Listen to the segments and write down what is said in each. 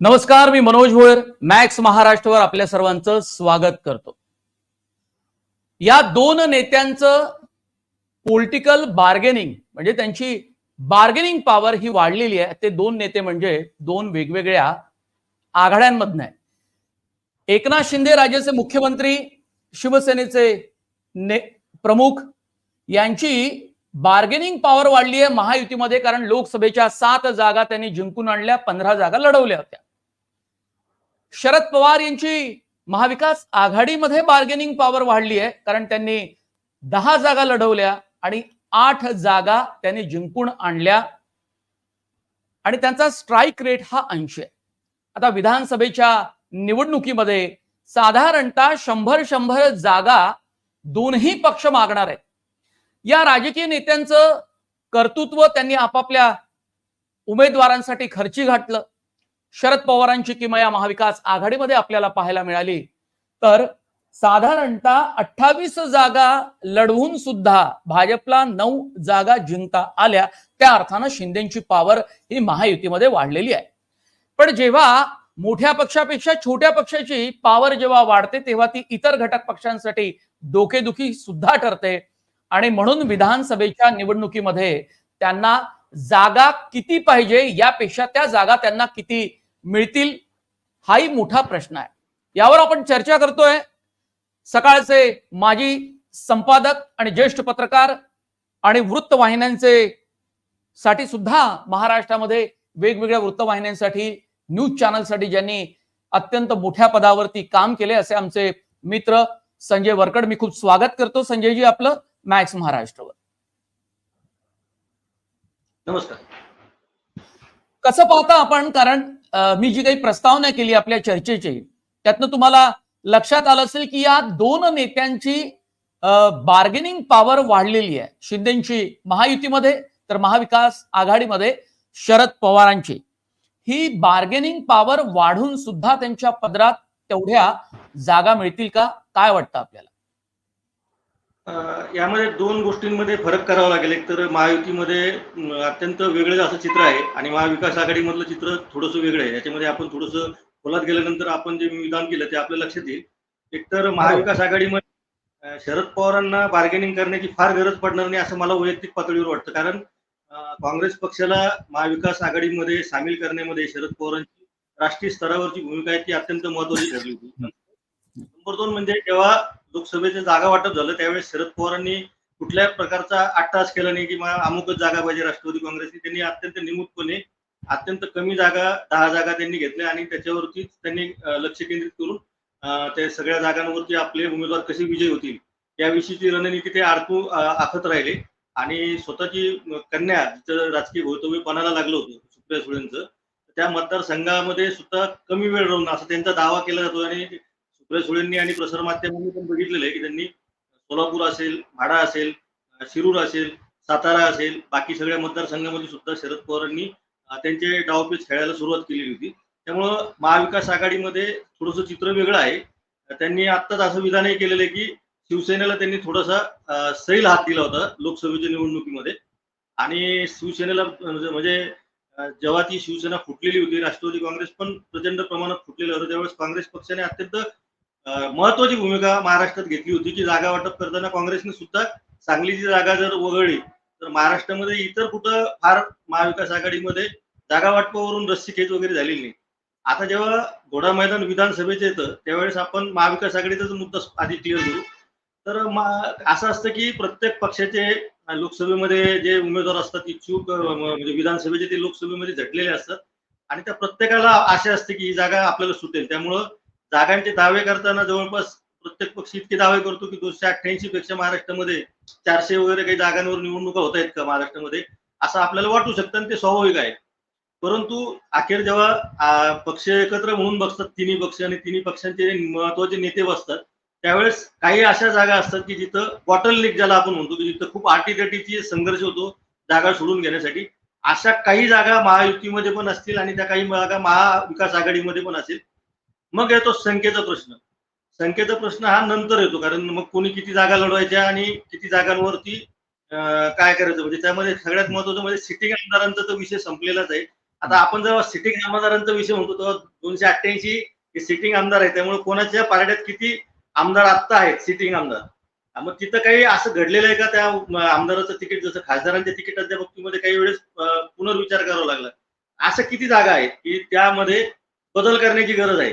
नमस्कार मी मनोज भोयर मॅक्स महाराष्ट्रवर आपल्या सर्वांचं स्वागत करतो. या दोन नेत्यांचं पॉलिटिकल बार्गेनिंग म्हणजे त्यांची बार्गेनिंग पॉवर ही वाढलेली आहे. ते दोन नेते म्हणजे दोन वेगवेगळ्या आघाड्यांमधनं आहे एकनाथ शिंदे राज्याचे मुख्यमंत्री शिवसेनेचे ने प्रमुख यांची बार्गेनिंग पॉवर वाढली आहे महायुतीमध्ये कारण लोकसभेच्या सात जागा त्यांनी जिंकून आणल्या पंधरा जागा लढवल्या होत्या. शरद पवार यांची महाविकास आघाडीमध्ये बार्गेनिंग पॉवर वाढली आहे कारण त्यांनी दहा जागा लढवल्या आणि आठ जागा त्यांनी जिंकून आणल्या. आणि त्यांचा स्ट्राईक रेट हा ऐंशी आहे. आता विधानसभेच्या निवडणुकीमध्ये साधारणतः शंभर शंभर जागा दोन्ही पक्ष मागणार आहेत. या राजकीय नेत्यांचं कर्तृत्व त्यांनी आपापल्या उमेदवारांसाठी खर्ची घातलं. शरद पवारांची किमया महाविकास आघाडीमध्ये आपल्याला पाहायला मिळाली. तर साधारणतः अठ्ठावीस जागा लढवून सुद्धा भाजपला नऊ जागा जिंकता आल्या. त्या अर्थानं शिंदेची पॉवर ही महायुतीमध्ये वाढलेली आहे. पण जेव्हा मोठ्या पक्षापेक्षा छोट्या पक्षाची पॉवर जेव्हा वाढते तेव्हा ती इतर घटक पक्षांसाठी डोकेदुखी सुद्धा ठरते. आणि म्हणून विधानसभेच्या निवडणुकीमध्ये त्यांना जागा किती पाहिजे यापेक्षा त्या जागा त्यांना किती मिळतील हाही मोठा प्रश्न आहे. यावर आपण चर्चा करतोय. सकाळचे माजी संपादक आणि ज्येष्ठ पत्रकार आणि वृत्तवाहिन्यांचे साठी सुद्धा महाराष्ट्रामध्ये वेगवेगळ्या वृत्तवाहिन्यांसाठी न्यूज चॅनलसाठी ज्यांनी अत्यंत मोठ्या पदावरती काम केले असे आमचे मित्र संजय वरकड. मी खूप स्वागत करतो संजयजी आपलं मॅक्स महाराष्ट्रवर. नमस्कार. कसं पाहता आपण? कारण मी जी काही प्रस्तावना केली आपल्या चर्चेची त्यातनं तुम्हाला लक्षात आलं असेल की या दोन नेत्यांची बार्गेनिंग पॉवर वाढलेली आहे. शिंदेची महायुतीमध्ये तर महाविकास आघाडीमध्ये शरद पवारांची. ही बार्गेनिंग पॉवर वाढून सुद्धा त्यांच्या पदरात तेवढ्या जागा मिळतील का? काय वाटतं आपल्याला? यामध्ये दोन गोष्टींमध्ये फरक करावा लागेल. एक तर महायुतीमध्ये अत्यंत वेगळं असं चित्र आहे आणि महाविकास आघाडीमधलं चित्र थोडंसं वेगळं आहे. याच्यामध्ये आपण थोडंसं खोलात गेल्यानंतर आपण जे विधान केलं ते आपल्या लक्षात येईल. एकतर महाविकास आघाडीमध्ये शरद पवारांना बार्गेनिंग करण्याची फार गरज पडणार नाही असं मला वैयक्तिक पातळीवर वाटतं. कारण काँग्रेस पक्षाला महाविकास आघाडीमध्ये सामील करण्यामध्ये शरद पवारांची राष्ट्रीय स्तरावरची भूमिका आहे ती अत्यंत महत्वाची ठरली होती. नंबर दोन म्हणजे जेव्हा लोकसभेचे जागा वाटप झालं त्यावेळेस शरद पवारांनी कुठल्या प्रकारचा आट्टास केला नाही की मला अमुकच जागा पाहिजे राष्ट्रवादी काँग्रेसने त्यांनी अत्यंत निमूटपणे अत्यंत कमी जागा दहा जागा त्यांनी घेतल्या आणि त्याच्यावरती त्यांनी लक्ष केंद्रित करून त्या सगळ्या जागांवरती आपले उमेदवार कसे विजय होतील याविषयीची रणनीती ते आडकू आखत राहिले. आणि स्वतःची कन्या जिथं राजकीय भवितव्य पणाला लागलं होतं सुप्रिया सुळेंचं त्या मतदारसंघामध्ये सुद्धा कमी वेळ राहून असं त्यांचा दावा केला जातो आणि सुप्रिया सुळेंनी आणि प्रसार माध्यमांनी पण बघितलेलं आहे की त्यांनी सोलापूर असेल भाडा असेल शिरूर असेल सातारा असेल बाकी सगळ्या मतदारसंघामध्ये सुद्धा शरद पवारांनी त्यांचे डावपेच खेळायला सुरुवात केलेली होती. त्यामुळं महाविकास आघाडीमध्ये थोडंसं चित्र वेगळं आहे. त्यांनी आत्ताच असं विधानही केलेलं आहे की शिवसेनेला त्यांनी थोडासा सैल हात दिला होता लोकसभेच्या निवडणुकीमध्ये. आणि शिवसेनेला म्हणजे, म्हणजे जेव्हा ती शिवसेना फुटलेली होती राष्ट्रवादी काँग्रेस पण प्रचंड प्रमाणात फुटलेलं होतं त्यावेळेस काँग्रेस पक्षाने अत्यंत महत्वाची भूमिका महाराष्ट्रात घेतली होती की जागा वाटप करताना काँग्रेसने सुद्धा सांगलीची जागा जर वगळली तर महाराष्ट्रामध्ये इतर कुठं फार महाविकास आघाडीमध्ये जागा वाटपावरून रस्सी खेच वगैरे झालेली नाही. आता जेव्हा घोडा मैदान विधानसभेचं येतं त्यावेळेस आपण महाविकास आघाडीचाच मुद्दा आधी क्लिअर करू. तर असं असतं की प्रत्येक पक्षाचे लोकसभेमध्ये जे उमेदवार असतात इच्छुक म्हणजे विधानसभेचे ते लोकसभेमध्ये झटलेले असतात. आणि त्या प्रत्येकाला आशा असते की ही जागा आपल्याला सुटेल. त्यामुळं जागांचे दावे करताना जवळपास प्रत्येक पक्ष इतके दावे करतो की दोनशे अठ्ठ्याऐंशी पेक्षा महाराष्ट्रामध्ये चारशे वगैरे काही जागांवर निवडणुका होत आहेत का महाराष्ट्रामध्ये? असं आपल्याला वाटू शकतं आणि ते स्वाभाविक आहे. परंतु अखेर जेव्हा पक्ष एकत्र म्हणून बसतात तिन्ही पक्ष आणि तिन्ही पक्षांचे महत्त्वाचे नेते बसतात त्यावेळेस काही अशा जागा असतात की जिथं बॉटल लिक ज्याला आपण म्हणतो की जिथं खूप आटीतटीची संघर्ष होतो जागा सोडून घेण्यासाठी. अशा काही जागा महायुतीमध्ये पण असतील आणि त्या काही जागा महाविकास आघाडीमध्ये पण असेल. मग येतो संख्येचा प्रश्न. संख्येचा प्रश्न हा नंतर येतो कारण मग कोणी किती जागा लढवायच्या आणि किती जागांवरती काय करायचं? म्हणजे त्यामध्ये सगळ्यात महत्वाचं म्हणजे सिटिंग आमदारांचा तो विषय संपलेलाच आहे. आता आपण जेव्हा सिटिंग आमदारांचा विषय म्हणतो तेव्हा दोनशे अठ्ठ्याऐंशी हे सिटिंग आमदार आहे त्यामुळे कोणाच्या पारड्यात किती आमदार आत्ता आहेत सिटिंग आमदार? मग तिथं काही असं घडलेलं आहे का? त्या आमदाराचं तिकीट जसं खासदारांच्या तिकिटाच्या बाबतीमध्ये काही वेळेस पुनर्विचार करावा लागला. असं किती जागा आहेत की त्यामध्ये बदल करण्याची गरज आहे?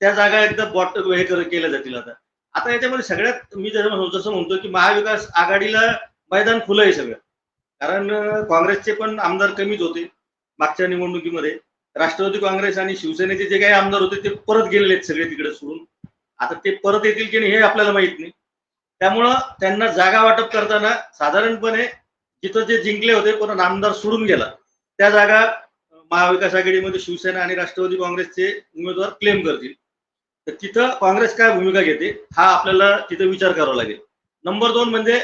त्या जागा एकदा बॉट हे केल्या जातील आता. आता याच्यामध्ये सगळ्यात मी जसं म्हणतो- जसं म्हणतो की महाविकास आघाडीला मैदान खुलं आहे सगळं. कारण काँग्रेसचे पण आमदार कमीच होते मागच्या निवडणुकीमध्ये. राष्ट्रवादी काँग्रेस आणि शिवसेनेचे जे काही आमदार होते ते परत गेलेले आहेत सगळे तिकडे सोडून. आता ते परत येतील की नाही हे आपल्याला माहीत नाही. त्यामुळं त्यांना जागा वाटप करताना साधारणपणे जिथं जे जिंकले होते पण आमदार सोडून गेला त्या जागा महाविकास आघाडीमध्ये शिवसेना आणि राष्ट्रवादी काँग्रेसचे उमेदवार क्लेम करतील. तर तिथं काँग्रेस काय भूमिका घेते हा आपल्याला तिथं विचार करावा लागेल. नंबर दोन म्हणजे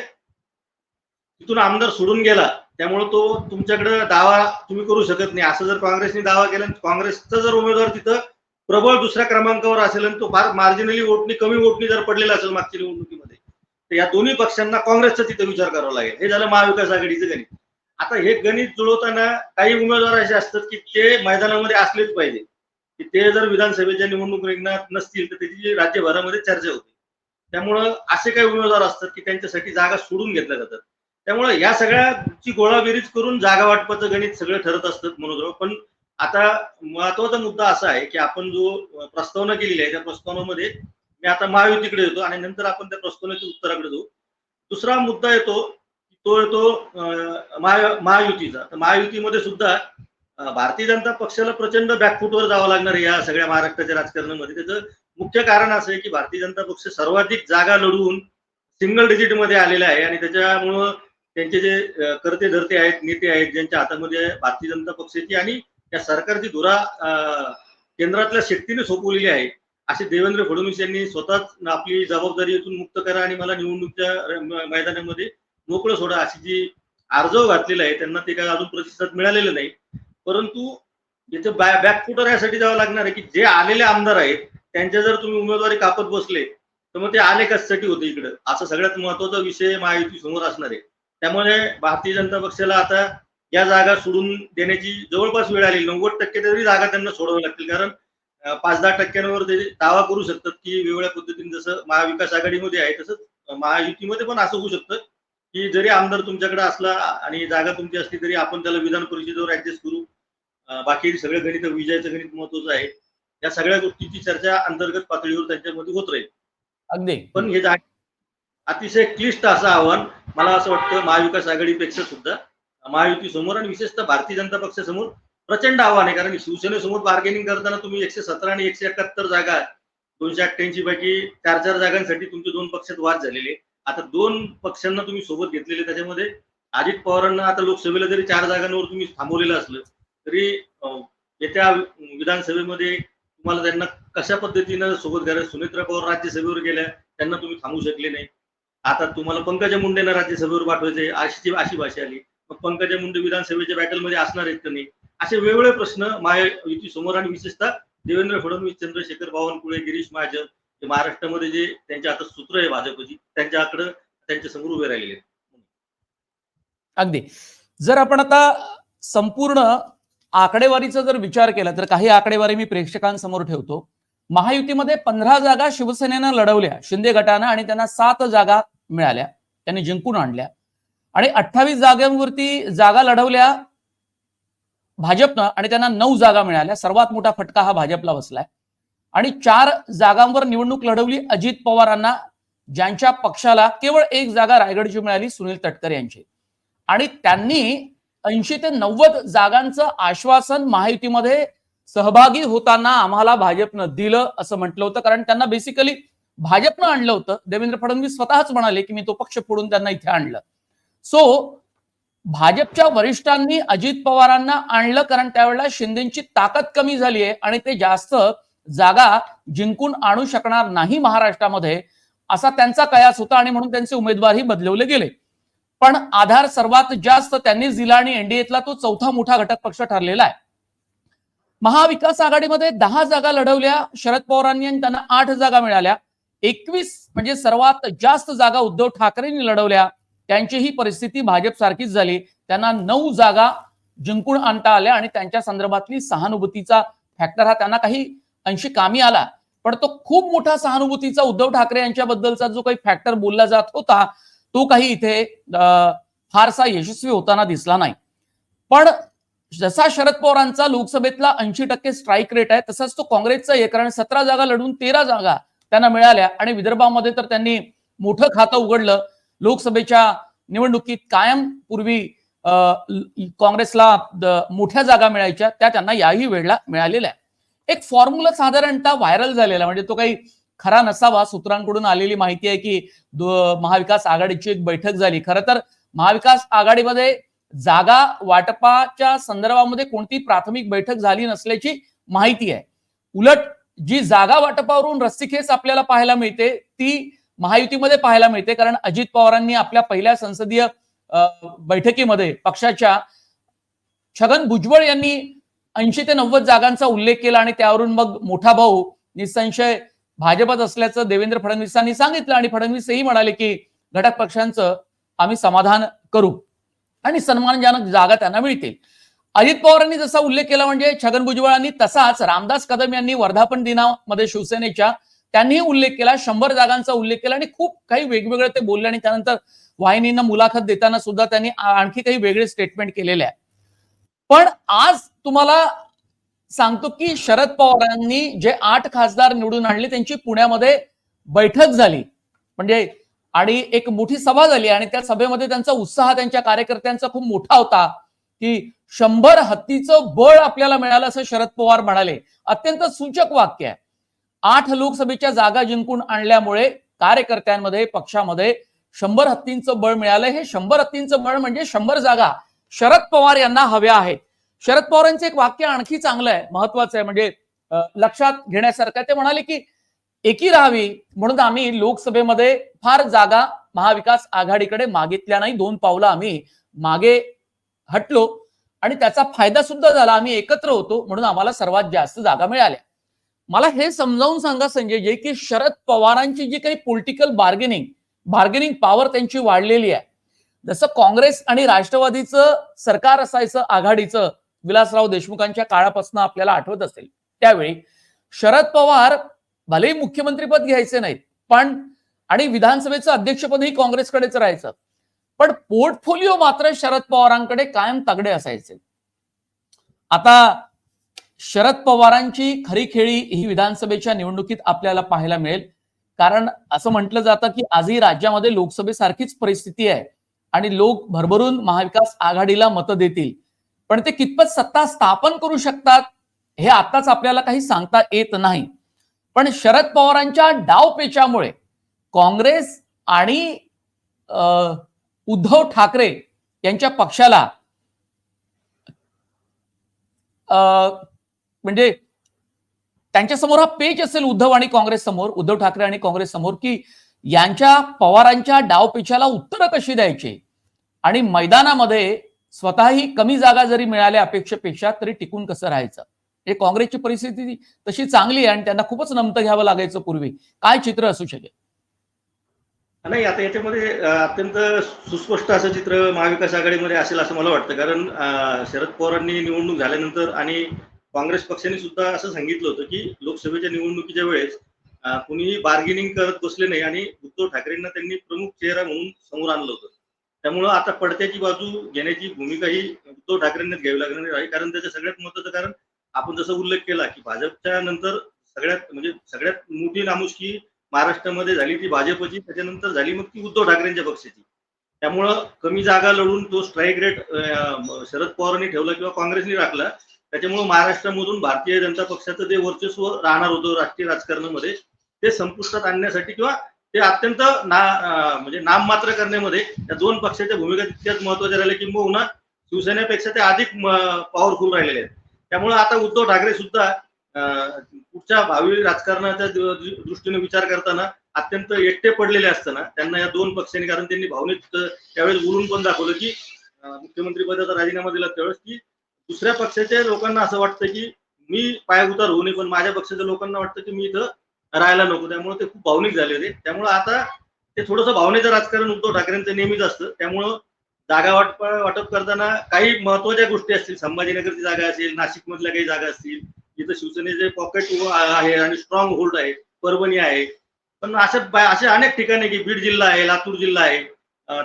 तिथून आमदार सोडून गेला त्यामुळे तो तुमच्याकडे दावा तुम्ही करू शकत नाही. असं जर काँग्रेसने दावा केला काँग्रेसचा जर उमेदवार तिथं प्रबळ दुसऱ्या क्रमांकावर असेल आणि तो फार मार्जिनली वोटनी कमी वोटनी जर पडलेला असेल मागच्या निवडणुकीमध्ये तर या दोन्ही पक्षांना काँग्रेसचा तिथं विचार करावा लागेल. हे झालं महाविकास आघाडीचं गणित. आता हे गणित जुळवताना काही उमेदवार असे असतात की ते मैदानामध्ये असलेच पाहिजे. की ते जर विधानसभेच्या निवडणूक रिंगणात नसतील तर त्याची राज्यभरामध्ये चर्चा होते. त्यामुळं असे काही उमेदवार असतात की त्यांच्यासाठी जागा सोडून घेतल्या जातात. त्यामुळे या सगळ्याची गोळाबेरीज करून जागा वाटपाचं गणित सगळं ठरत असतं मनोजराव. पण आता महत्त्वाचा मुद्दा असा आहे की आपण जो प्रस्तावना केलेली आहे त्या प्रस्तावनामध्ये मी आता महायुतीकडे येतो आणि नंतर आपण त्या प्रस्तावनेच्या उत्तराकडे जाऊ. दुसरा मुद्दा येतो तो येतो महा- महायुतीचा. तर महायुतीमध्ये सुद्धा भारतीय जनता पक्षाला प्रचंड बॅकफूटवर जावं लागणार या सगळ्या महाराष्ट्राच्या राजकारणामध्ये. त्याचं मुख्य कारण असं आहे की भारतीय जनता पक्ष सर्वाधिक जागा लढवून सिंगल डिजिटमध्ये आलेला आहे आणि त्याच्यामुळं त्यांचे जे कर्ते करते धरते आहेत नेते आहेत ज्यांच्या हातामध्ये भारतीय जनता पक्षाची आणि या सरकारची धुरा केंद्रातल्या शक्तीने सोपवलेली आहे. असे देवेंद्र फडणवीस यांनी स्वतःच आपली जबाबदारीतून मुक्त करा आणि मला निवडणुकीच्या मैदानामध्ये मोकळं सोडा अशी जी अर्जव घातलेला आहे त्यांना ते काय अजून प्रतिसाद मिळालेलं नाही. परंतु इथे बॅकफुटर यासाठी जावं लागणार आहे की जे आलेले आमदार आहेत त्यांच्या जर तुम्ही उमेदवारी कापत बसले तर मग ते आले कशासाठी होते इकडं? असा सगळ्यात महत्त्वाचा विषय महायुती समोर असणार आहे. त्यामुळे भारतीय जनता पक्षाला आता या जागा सोडून देण्याची जवळपास वेळ आली नव्वद टक्के तरी जागा त्यांना सोडाव्या लागतील. कारण पाच दहा टक्क्यांवर ते दावा करू शकतात की वेगवेगळ्या पद्धतीने जसं महाविकास आघाडीमध्ये आहे तसंच महायुतीमध्ये पण असं होऊ शकतं की जरी आमदार तुमच्याकडे असला आणि जागा तुमची असली तरी आपण त्याला विधान परिषदेवर ऍडजस्ट करू. बाकी सगळं गणित विजयाचं गणित महत्वाचं आहे. या सगळ्या गोष्टीची चर्चा अंतर्गत पातळीवर त्यांच्यामध्ये होत राहील. अगदी. पण हे अतिशय क्लिष्ट असं आव्हान मला असं वाटतं महाविकास आघाडीपेक्षा सुद्धा. महायुती समोर आणि विशेषतः भारतीय जनता पक्षासमोर प्रचंड आव्हान आहे. कारण शिवसेनेसमोर बार्गेनिंग करताना तुम्ही एकशे सतरा आणि एकशे एकाहत्तर जागा दोनशे अठ्ठ्याऐंशी पैकी चार चार जागांसाठी तुमचे दोन पक्षात वाद झालेले. आता दोन पक्षांना तुम्ही सोबत घेतलेले त्याच्यामध्ये अजित पवारांना आता लोकसभेला जरी चार जागांवर तुम्ही थांबवलेलं असलं तरी येत्या विधानसभेमध्ये तुम्हाला त्यांना कशा पद्धतीनं सोबत घ्यायला सुनेत्रा पवार राज्यसभेवर गेल्या त्यांना तुम्ही थांबू शकले नाही. आता तुम्हाला पंकजा मुंडेंना राज्यसभेवर पाठवायचे अशी अशी भाषा आली. मग पंकजा मुंडे विधानसभेच्या बॅटलमध्ये असणार आहेत का नाही? असे वेगवेगळे प्रश्न महायुती समोर आणि विशेषतः देवेंद्र फडणवीस चंद्रशेखर बावनकुळे गिरीश महाजन हे महाराष्ट्रामध्ये जे त्यांच्या आता सूत्र आहे भाजपची त्यांच्याकडे त्यांच्यासमोर उभे राहिलेले अगदी. जर आपण आता संपूर्ण आकडेवारीचा जर विचार केला तर काही आकडेवारी मी प्रेक्षकांसमोर ठेवतो. महायुतीमध्ये पंधरा जागा शिवसेनेनं लढवल्या. शिंदे गटानं आणि त्यांना सात जागा मिळाल्या. त्यांनी जिंकून आणल्या. आणि अठ्ठावीस जागांवरती जागा लढवल्या भाजपनं आणि त्यांना नऊ जागा मिळाल्या. सर्वात मोठा फटका हा भाजपला बसलाय. आणि चार जागांवर निवडणूक लढवली अजित पवारांना ज्यांच्या पक्षाला केवळ एक जागा रायगडची मिळाली सुनील तटकरे यांची. आणि त्यांनी ऐंशी ते नव्वद जागांचं आश्वासन महायुतीमध्ये सहभागी होताना आम्हाला भाजपनं दिलं असं म्हटलं होतं. कारण त्यांना बेसिकली भाजपनं आणलं होतं. देवेंद्र फडणवीस स्वतःच म्हणाले की मी तो पक्ष फोडून त्यांना इथे आणलं. सो भाजपच्या वरिष्ठांनी अजित पवारांना आणलं कारण त्यावेळेला शिंदेची ताकद कमी झाली आहे आणि ते जास्त जागा जिंकून आणू शकणार नाही महाराष्ट्रामध्ये असा त्यांचा कयास होता आणि म्हणून त्यांचे उमेदवारही बदलवले गेले. पण आधार सर्वात जास्त त्यांनीच दिला आणि एनडीएतला तो चौथा मोठा घटक पक्ष ठरलेला आहे. महाविकास आघाडीमध्ये दहा जागा लढवल्या शरद पवारांनी आणि त्यांना आठ जागा मिळाल्या. एकवीस म्हणजे सर्वात जास्त जागा उद्धव ठाकरेंनी लढवल्या. त्यांची ही परिस्थिती भाजप सारखीच झाली. त्यांना नऊ जागा जिंकून आणता आल्या आणि त्यांच्या संदर्भातली सहानुभूतीचा फॅक्टर हा त्यांना काही अंशी कामी आला. पण तो खूप मोठा सहानुभूतीचा उद्धव ठाकरे यांच्याबद्दलचा जो काही फॅक्टर बोलला जात होता तो काही इथे फारसा यशस्वी होताना दिसला नाही. पण जसा शरद पवारांचा लोकसभेतला ऐंशी टक्के स्ट्राईक रेट आहे तसाच तो काँग्रेसचा आहे. कारण सतरा जागा लढून तेरा जागा त्यांना मिळाल्या आणि विदर्भामध्ये तर त्यांनी मोठं खातं उघडलं. लोकसभेच्या निवडणुकीत कायम पूर्वी काँग्रेसला मोठ्या जागा मिळायच्या त्या त्यांना याही वेळेला मिळालेल्या एक फॉर्म्युला साधारणतः व्हायरल झालेला म्हणजे तो काही खरा नसावा सूत्रांकडून आलेली माहिती आहे की महाविकास आघाडीची एक बैठक झाली. खरं तर महाविकास आघाडीमध्ये जागा वाटपाच्या संदर्भामध्ये कोणती प्राथमिक बैठक झाली नसल्याची माहिती आहे. उलट जी जागा वाटपावरून रस्सीखेच आपल्याला पाहायला मिळते ती महायुतीमध्ये पाहायला मिळते. कारण अजित पवारांनी आपल्या पहिल्या संसदीय अं, बैठकीमध्ये पक्षाच्या छगन भुजबळ यांनी ऐंशी ते नव्वद जागांचा उल्लेख केला आणि त्यावरून मग मोठा भाऊ निसंशय भाजपात असल्याचं देवेंद्र फडणवीसांनी सांगितलं आणि फडणवीस हेही म्हणाले की घटक पक्षांचं आम्ही समाधान करू. आणि सन्मानजनक जागा त्यांना मिळतील. अजित पवारांनी जसा उल्लेख केला म्हणजे छगन भुजबळांनी तसाच रामदास कदम यांनी वर्धापन दिनामध्ये शिवसेनेच्या त्यांनीही उल्लेख केला शंभर जागांचा उल्लेख केला आणि खूप काही वेगवेगळे ते बोलले आणि त्यानंतर वाहिनींना मुलाखत देताना सुद्धा त्यांनी आणखी काही वेगळे स्टेटमेंट केलेले आहे पण आज तुम्हाला सांगतो की शरद पवारांनी जे आठ खासदार निवडून आणले त्यांची पुण्यामध्ये बैठक झाली. म्हणजे आणि एक मोठी सभा झाली आणि त्या सभेमध्ये त्यांचा उत्साह त्यांच्या कार्यकर्त्यांचा खूप मोठा होता की शंभर हत्तीचं बळ आपल्याला मिळालं असं शरद पवार म्हणाले. अत्यंत सूचक वाक्य आहे. आठ लोकसभेच्या जागा जिंकून आणल्यामुळे कार्यकर्त्यांमध्ये पक्षामध्ये शंभर हत्तींचं बळ मिळालं. हे शंभर हत्तींचं बळ म्हणजे शंभर जागा शरद पवार यांना हव्या आहेत. शरद पवारांचं एक वाक्य आणखी चांगलं आहे महत्वाचं आहे. म्हणजे लक्षात घेण्यासारखं ते म्हणाले की एकी राहावी म्हणून आम्ही लोकसभेमध्ये फार जागा महाविकास आघाडीकडे मागितल्या नाही. दोन पावलं आम्ही मागे हटलो आणि त्याचा फायदा सुद्धा झाला. आम्ही एकत्र होतो म्हणून आम्हाला सर्वात जास्त जागा मिळाल्या. मला हे समजावून सांगा संजय जे की शरद पवारांची जी काही पॉलिटिकल बार्गेनिंग बार्गेनिंग पॉवर त्यांची वाढलेली आहे. जसं काँग्रेस आणि राष्ट्रवादीचं सरकार असायचं आघाडीचं विलासराव देशमुखांच्या काळापासून आपल्याला आठवत असेल. त्यावेळी शरद पवार भलेही मुख्यमंत्रीपद घ्यायचे नाहीत पण आणि विधानसभेचं अध्यक्षपदही काँग्रेसकडेच राहायचं. पण पोर्टफोलिओ मात्र शरद पवारांकडे कायम तगडे असायचे. आता शरद पवारांची खरी खेळी ही विधानसभेच्या निवडणुकीत आपल्याला पाहायला मिळेल. कारण असं म्हटलं जातं की आजही राज्यामध्ये लोकसभेसारखीच परिस्थिती आहे आणि लोक भरभरून महाविकास आघाडीला मतं देतील. पण ते कितपत सत्ता स्थापन करू शकतात हे आताच आपल्याला काही सांगता येत नाही. पण शरद पवारांच्या डावपेचामुळे काँग्रेस आणि उद्धव ठाकरे यांच्या पक्षाला म्हणजे त्यांच्यासमोर हा पेच असेल उद्धव आणि काँग्रेस समोर उद्धव ठाकरे आणि काँग्रेस समोर की यांच्या पवारांच्या डावपेचाला उत्तरं कशी द्यायची? आणि मैदानामध्ये स्वतःही कमी जागा जरी मिळाल्या अपेक्षेपेक्षा तरी टिकून कसं राहायचं? हे काँग्रेसची परिस्थिती तशी चांगली आहे आणि त्यांना खूपच नमतं घ्यावं लागायचं पूर्वी. काय चित्र असू शकेल? नाही आता याच्यामध्ये अत्यंत सुस्पष्ट असं चित्र महाविकास आघाडीमध्ये असेल असं मला वाटतं. कारण शरद पवारांनी निवडणूक झाल्यानंतर आणि काँग्रेस पक्षाने सुद्धा असं सांगितलं होतं की लोकसभेच्या निवडणुकीच्या वेळेस कुणीही बार्गेनिंग करत बसले नाही आणि उद्धव ठाकरेंना त्यांनी प्रमुख चेहरा म्हणून समोर आणलं होतं. त्यामुळं आता पडत्याची बाजू घेण्याची भूमिका ही उद्धव ठाकरेंनाच घ्यावी लागणार आहे. कारण त्याचं सगळ्यात महत्वाचं कारण आपण जसं उल्लेख केला की भाजपच्या नंतर सगळ्यात म्हणजे सगळ्यात मोठी नामुष्की महाराष्ट्रामध्ये झाली ती भाजपची त्याच्यानंतर झाली मग ती उद्धव ठाकरेंच्या पक्षाची. त्यामुळं कमी जागा लढून तो स्ट्राईक रेट शरद पवारांनी ठेवला किंवा काँग्रेसने राखला त्याच्यामुळं महाराष्ट्रामधून भारतीय जनता पक्षाचं जे वर्चस्व राहणार होतं राष्ट्रीय राजकारणामध्ये ते संपुष्टात आणण्यासाठी किंवा ते अत्यंत ना अं, म्हणजे नाममात्र करण्यामध्ये त्या दोन पक्षाच्या भूमिका तितक्याच महत्त्वाच्या राहिल्या किंबहुना शिवसेनेपेक्षा ते अधिक पॉवरफुल राहिलेले आहेत. त्यामुळे आता उद्धव ठाकरे सुद्धा पुढच्या भावी राजकारणाच्या दृष्टीने विचार करताना अत्यंत एकटे पडलेले असताना त्यांना या दोन पक्षांनी कारण त्यांनी भावनिक त्यावेळेस बोलून पण दाखवलं की मुख्यमंत्री पदाचा राजीनामा दिला त्यावेळेस की दुसऱ्या पक्षाच्या लोकांना असं वाटतं की मी पायउतार होऊ नये पण माझ्या पक्षाच्या लोकांना वाटतं की मी इथं राहायला नको. त्यामुळे ते खूप भावनिक झाले होते. त्यामुळे आता ते थोडंसं भावनेचं राजकारण उद्धव ठाकरेंचं नेहमीच असतं. त्यामुळं जागा वाटप वाटप करताना काही महत्त्वाच्या गोष्टी असतील. संभाजीनगरची जागा असेल नाशिक मधल्या काही जागा असतील जिथं शिवसेनेचे पॉकेट आहे आणि स्ट्रॉंग होल्ड आहे परभणी आहे. पण अशा असे अनेक ठिकाणी की बीड जिल्हा आहे लातूर जिल्हा आहे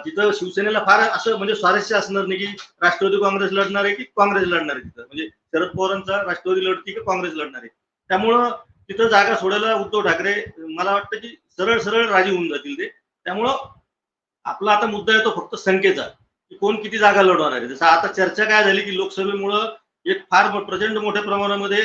तिथं शिवसेनेला फार असं म्हणजे स्वारस्य असणार नाही की राष्ट्रवादी काँग्रेस लढणार आहे की काँग्रेस लढणार आहे तिथं. म्हणजे शरद पवारांचा राष्ट्रवादी लढती की काँग्रेस लढणार आहे. त्यामुळं तिथं जागा सोडायला उद्धव ठाकरे मला वाटतं की सरळ सरळ राजी होऊन जातील ते. त्यामुळं आपला आता मुद्दा येतो फक्त संख्येचा की कोण किती जागा लढवणार आहे. जसं आता चर्चा काय झाली की लोकसभेमुळं एक फार प्रचंड मोठ्या प्रमाणामध्ये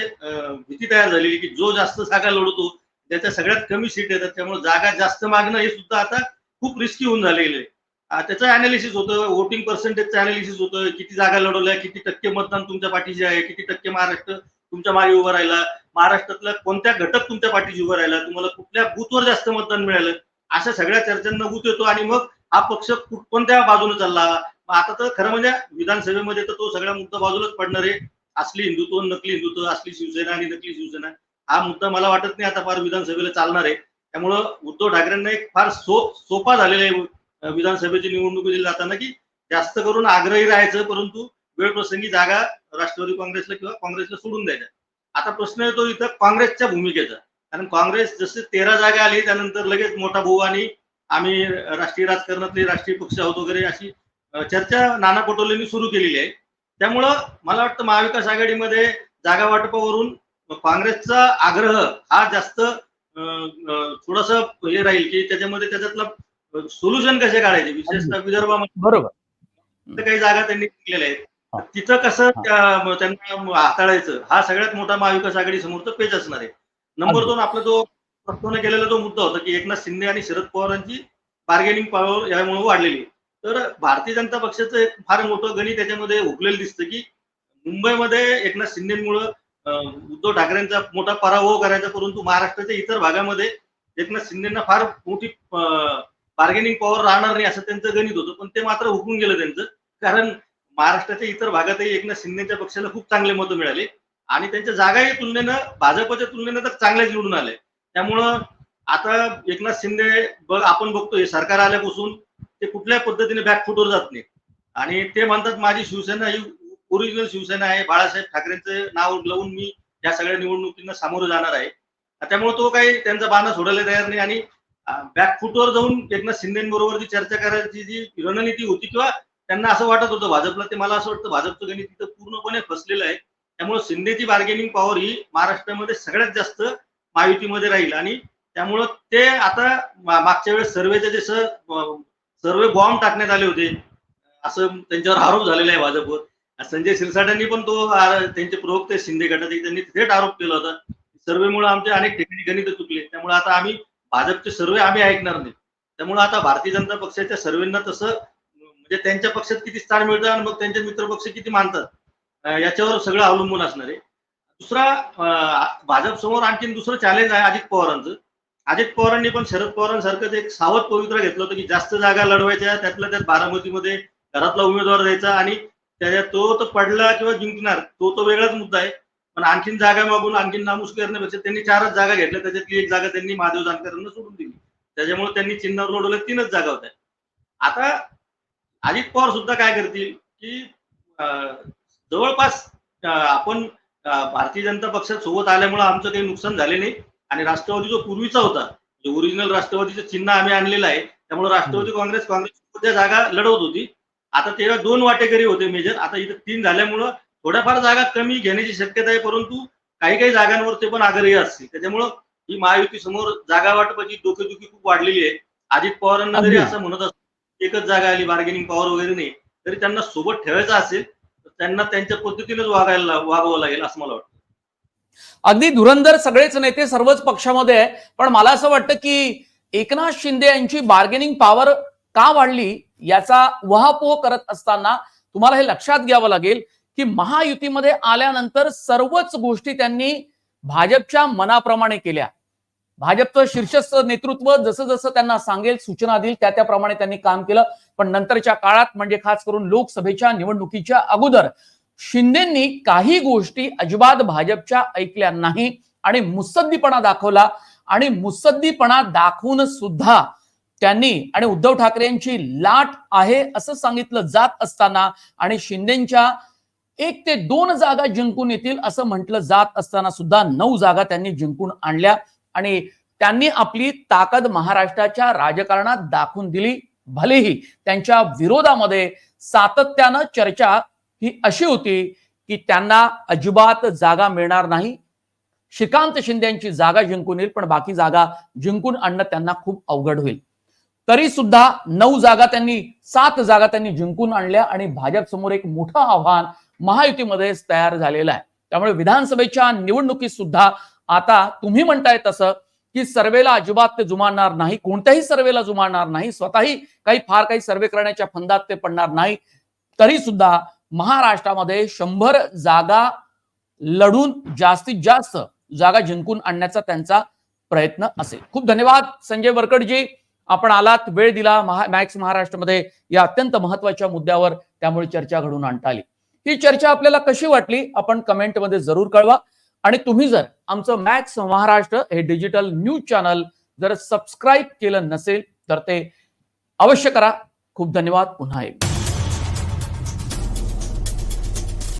भीती तयार झालेली की जो जास्त जागा लढवतो त्याच्या सगळ्यात कमी सीट येतात. त्यामुळे जागा जास्त मागणं हे सुद्धा आता खूप रिस्की होऊन झालेलं आहे. त्याचं अनालिसिस होतं वोटिंग पर्सेंटेजचं अनालिसिस होतं किती जागा लढवल्या किती टक्के मतदान तुमच्या पाठीशी आहे किती टक्के महाराष्ट्र तुमच्या मागे उभं राहिला. महाराष्ट्रातला कोणत्या घटक तुमच्या पाठीशी उभं राहिला? तुम्हाला कुठल्या बूथवर जास्त मतदान मिळालं? अशा सगळ्या चर्चांना बूथ येतो आणि मग हा पक्ष कोणत्या बाजूने चालला? मग आता तर खरं म्हणजे विधानसभेमध्ये तर तो सगळा मुद्दा बाजूलाच पडणार आहे. असली हिंदुत्व नकली हिंदुत्व असली शिवसेना आणि नकली शिवसेना. हा मुद्दा मला वाटत नाही आता फार विधानसभेला चालणार आहे. त्यामुळं उद्धव ठाकरेंना एक फार सो सोपा झालेला आहे विधानसभेची निवडणूक दिली जाताना की जास्त करून आग्रही राहायचं परंतु वेळ प्रसंगी जागा राष्ट्रवादी काँग्रेसला किंवा काँग्रेसला सोडून द्यायच्या. आता प्रश्न येतो इथं काँग्रेसच्या भूमिकेचा. कारण काँग्रेस जसे तेरा जागा आली त्यानंतर लगेच मोठा भाऊ आणि आम्ही राष्ट्रीय राजकारणातले राष्ट्रीय पक्ष आहोत वगैरे अशी चर्चा नाना पटोलेंनी सुरू केलेली आहे. त्यामुळं मला वाटतं महाविकास आघाडीमध्ये जागा वाटपावरून काँग्रेसचा आग्रह हा जास्त थोडस हे राहील की त्याच्यामध्ये त्याच्यातलं सोल्युशन कसे काढायचे? विशेषतः विदर्भामध्ये काही जागा त्यांनी दिलेल्या. आहेत. तिथं कसं त्या- त्यांना हाताळायचं. हा सगळ्यात मोठा महाविकास आघाडी समोरचा पेच असणार आहे. नंबर. दोन आपला जो प्रस्तावना केलेला जो मुद्दा होता की एकनाथ शिंदे आणि शरद पवारांची बार्गेनिंग पॉवर यामुळे वाढलेली. तर भारतीय जनता पक्षाचं एक फार मोठं गणित त्याच्यामध्ये हुकलेलं दिसतं की मुंबईमध्ये एकनाथ शिंदेमुळं उद्धव ठाकरेंचा मोठा पराभव करायचा परंतु महाराष्ट्राच्या इतर भागामध्ये एकनाथ शिंदेना फार मोठी बार्गेनिंग पॉवर राहणार नाही असं त्यांचं गणित होतं. पण ते मात्र हुकून गेलं त्यांचं. कारण महाराष्ट्राच्या इतर भागातही एकनाथ शिंदेच्या पक्षाला खूप चांगले मतं मिळाले. आणि त्यांच्या जागाही तुलनेनं भाजपच्या तुलनेनं तर चांगल्याच निवडून आले. त्यामुळं आता एकनाथ शिंदे बघ आपण बघतोय सरकार आल्यापासून ते कुठल्या पद्धतीने बॅकफुटवर जात नाही आणि ते म्हणतात माझी शिवसेना ही ओरिजिनल शिवसेना आहे. बाळासाहेब ठाकरेंचं नाव लावून मी या सगळ्या निवडणुकींना सामोरं जाणार आहे. त्यामुळे तो काही त्यांचा बाणा सोडायला तयार नाही. आणि बॅकफुटवर जाऊन एकनाथ शिंदेबरोबर जी चर्चा करायची जी रणनीती होती किंवा त्यांना असं वाटत होतं भाजपला ते मला असं वाटतं भाजपचं गणित तिथं पूर्णपणे फसलेलं आहे. त्यामुळे शिंदेची बार्गेनिंग पॉवर ही महाराष्ट्रामध्ये सगळ्यात जास्त महायुतीमध्ये राहील. आणि त्यामुळं ते आता मागच्या वेळेस सर्वेचे जे सर्वे बॉम्ब टाकण्यात आले होते असं त्यांच्यावर आरोप झालेला आहे भाजपवर. संजय शिरसाटांनी पण तो त्यांचे प्रवक्ते शिंदे गटाचे त्यांनी थेट आरोप केला होता. सर्वेमुळे आमचे अनेक ठिकाणी गणित चुकले. त्यामुळे आता आम्ही भाजपचे सर्वे आम्ही ऐकणार नाही. त्यामुळे आता भारतीय जनता पक्षाच्या सर्वेंना तसं म्हणजे त्यांच्या पक्षात किती स्थान मिळतं आणि मग त्यांचे मित्र पक्ष किती मानतात? याच्यावर सगळं अवलंबून असणार आहे. दुसरा भाजप समोर आणखीन दुसरं चॅलेंज आहे अजित पवारांचं. अजित पवारांनी पण शरद पवारांसारखंच एक सावध पवित्र घेतलं होतं की जास्त जागा लढवायच्या त्यातल्या त्यात बारामतीमध्ये घरातला उमेदवार द्यायचा आणि त्याच्यात तो तर पडला किंवा जिंकणार तो तो वेगळाच मुद्दा आहे. पण आणखीन जागा मागून आणखीन नामुस करण्यापेक्षा त्यांनी चारच जागा घेतल्या त्याच्यातली एक जागा त्यांनी महादेव जानकरांना सोडून दिली. त्याच्यामुळे त्यांनी चिन्हावर लढवल्या तीनच जागा होत्या. आता अजित पवार सुद्धा काय करतील की जवळपास आपण भारतीय जनता पक्षात सोबत आल्यामुळे आमचं काही नुकसान झाले नाही. आणि राष्ट्रवादी जो पूर्वीचा होता जो ओरिजिनल राष्ट्रवादीचं चिन्ह आम्ही आणलेलं आहे त्यामुळे राष्ट्रवादी काँग्रेस काँग्रेस जागा लढवत होती. आता तेव्हा दोन वाटेकरी होते मेजर. आता इथं तीन झाल्यामुळं थोड्याफार जागा कमी घेण्याची शक्यता आहे परंतु काही काही जागांवर ते पण आग्रही असतील. त्याच्यामुळं ही महायुती समोर जागा वाटपाची डोकेदुखी खूप वाढलेली आहे. अजित पवारांना जरी. असं म्हणत असत एकच जागा आली बार्गेनिंग पॉवर वगैरे नाही. तरी त्यांना सोबत ठेवायचं असेल तर त्यांना त्यांच्या पद्धतीनेच वागायला वागावं लागेल असं मला वाटतं. अगदी धुरंधर सगळेच नेते सर्वच पक्षामध्ये आहे पण मला असं वाटतं की एकनाथ शिंदे यांची बार्गेनिंग पॉवर का वाढली याचा वहापोह करत असताना तुम्हाला हे लक्षात घ्यावं लागेल की महायुतीमध्ये आल्यानंतर सर्वच गोष्टी त्यांनी भाजपच्या मनाप्रमाणे केल्या. भाजपचं शीर्षस्थ नेतृत्व जसं जसं त्यांना सांगेल सूचना देईल त्या त्याप्रमाणे त्यांनी काम केलं. पण नंतरच्या काळात म्हणजे खास करून लोकसभेच्या निवडणुकीच्या अगोदर शिंदेंनी काही गोष्टी अजिबात भाजपच्या ऐकल्या नाही आणि मुसद्दीपणा दाखवला आणि मुसद्दीपणा दाखवून सुद्धा त्यांनी आणि उद्धव ठाकरे यांची लाट आहे असं सांगितलं जात असताना आणि शिंदेच्या एक ते दोन जागा जिंकून येतील असं म्हटलं जात असताना सुद्धा नऊ जागा त्यांनी जिंकून आणल्या. आणि त्यांनी आपली ताकद महाराष्ट्राच्या राजकारणात दाखवून दिली. भलेही त्यांच्या विरोधामध्ये सातत्यानं चर्चा ही अशी होती की त्यांना अजिबात जागा मिळणार नाही. श्रीकांत शिंदे यांची जागा जिंकून येईल पण बाकी जागा जिंकून आणणं त्यांना खूप अवघड होईल. तरी सुद्धा नऊ जागा त्यांनी सात जागा त्यांनी जिंकून आणल्या आणि भाजप समोर एक मोठं आव्हान महायुतीमध्ये तयार झालेलं आहे. त्यामुळे विधानसभेच्या निवडणुकीत सुद्धा आता तुम्ही म्हणताय तसं की सर्वेला अजिबात ते जुमानणार नाही कोणत्याही सर्वेला जुमानणार नाही स्वतःही काही फार काही सर्वे करण्याच्या फंदात ते पडणार नाही. तरी सुद्धा महाराष्ट्रामध्ये शंभर जागा लढून जास्तीत जास्त जागा जिंकून आणण्याचा त्यांचा प्रयत्न असेल. खूप धन्यवाद संजय वरकडजी. आपण आलात वेळ दिला महा मॅक्स महाराष्ट्रामध्ये या अत्यंत महत्त्वाच्या मुद्द्यावर त्यामुळे चर्चा घडून आणता आली. ही चर्चा आपल्याला कशी वाटली आपण कमेंटमध्ये जरूर कळवा. आणि तुम्ही जर आमचं मॅक्स महाराष्ट्र हे डिजिटल न्यूज चॅनल जर सबस्क्राईब केलं नसेल तर ते अवश्य करा. खूप धन्यवाद. पुन्हा एकदा.